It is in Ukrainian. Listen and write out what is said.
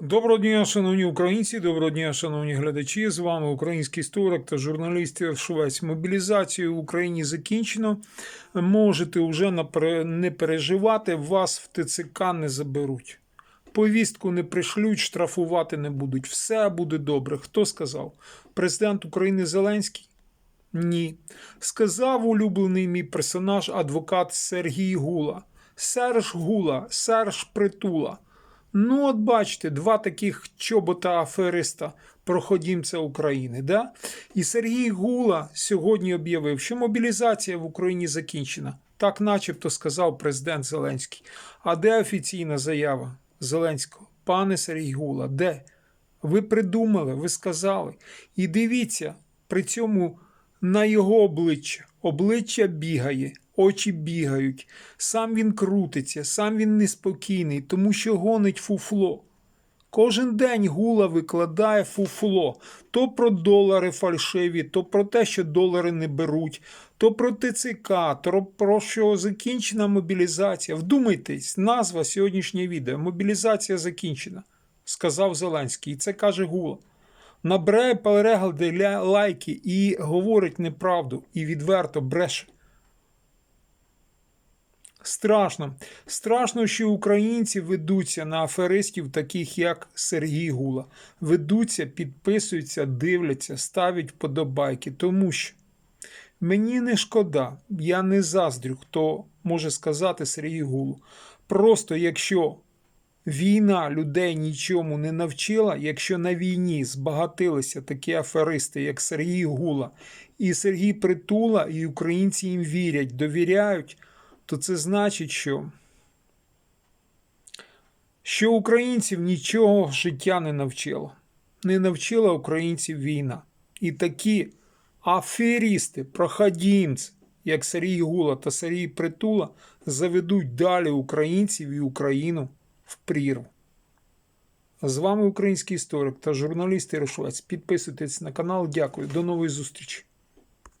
Доброго дня, шановні українці, доброго дня, шановні глядачі. З вами український історик та журналіст Швець. Мобілізацію в Україні закінчено. Можете вже не переживати, вас в ТЦК не заберуть. Повістку не пришлють, штрафувати не будуть. Все буде добре. Хто сказав? Президент України Зеленський? Ні. Сказав улюблений мій персонаж, адвокат Сергій Гула. Серж Гула, Серж Притула. Ну, от бачите, два таких чобота афериста проходімця України. Да? І Сергій Гула сьогодні об'явив, що мобілізація в Україні закінчена. Так, начебто, сказав президент Зеленський. А де офіційна заява Зеленського? Пане Сергій Гула, де? Ви придумали, ви сказали. І дивіться, при цьому на його обличчя. Обличчя бігає, очі бігають. Сам він крутиться, сам він неспокійний, тому що гонить фуфло. Кожен день гула викладає фуфло то про долари фальшиві, то про те, що долари не беруть, то про ТЦК, то про що закінчена мобілізація. Вдумайтесь, назва сьогоднішнього відео. Мобілізація закінчена, сказав Зеленський. І це каже Гула. Набирає перегляди, ля- лайки і говорить неправду, і відверто бреше. Страшно. Страшно, що українці ведуться на аферистів, таких як Сергій Гула. Ведуться, підписуються, дивляться, ставлять вподобайки, тому що мені не шкода, я не заздрю, хто може сказати Сергій Гулу. Просто якщо війна людей нічому не навчила, якщо на війні збагатилися такі аферисти, як Сергій Гула і Сергій Притула, і українці їм вірять, довіряють, то це значить, що, що українців нічого життя не навчило. Не навчила українців війна. І такі аферісти, проходімці, як Сергій Гула та Сергій Притула, заведуть далі українців і Україну в прірву. З вами український історик та журналіст Ігор Швець. Підписуйтесь на канал. Дякую. До нової зустрічі.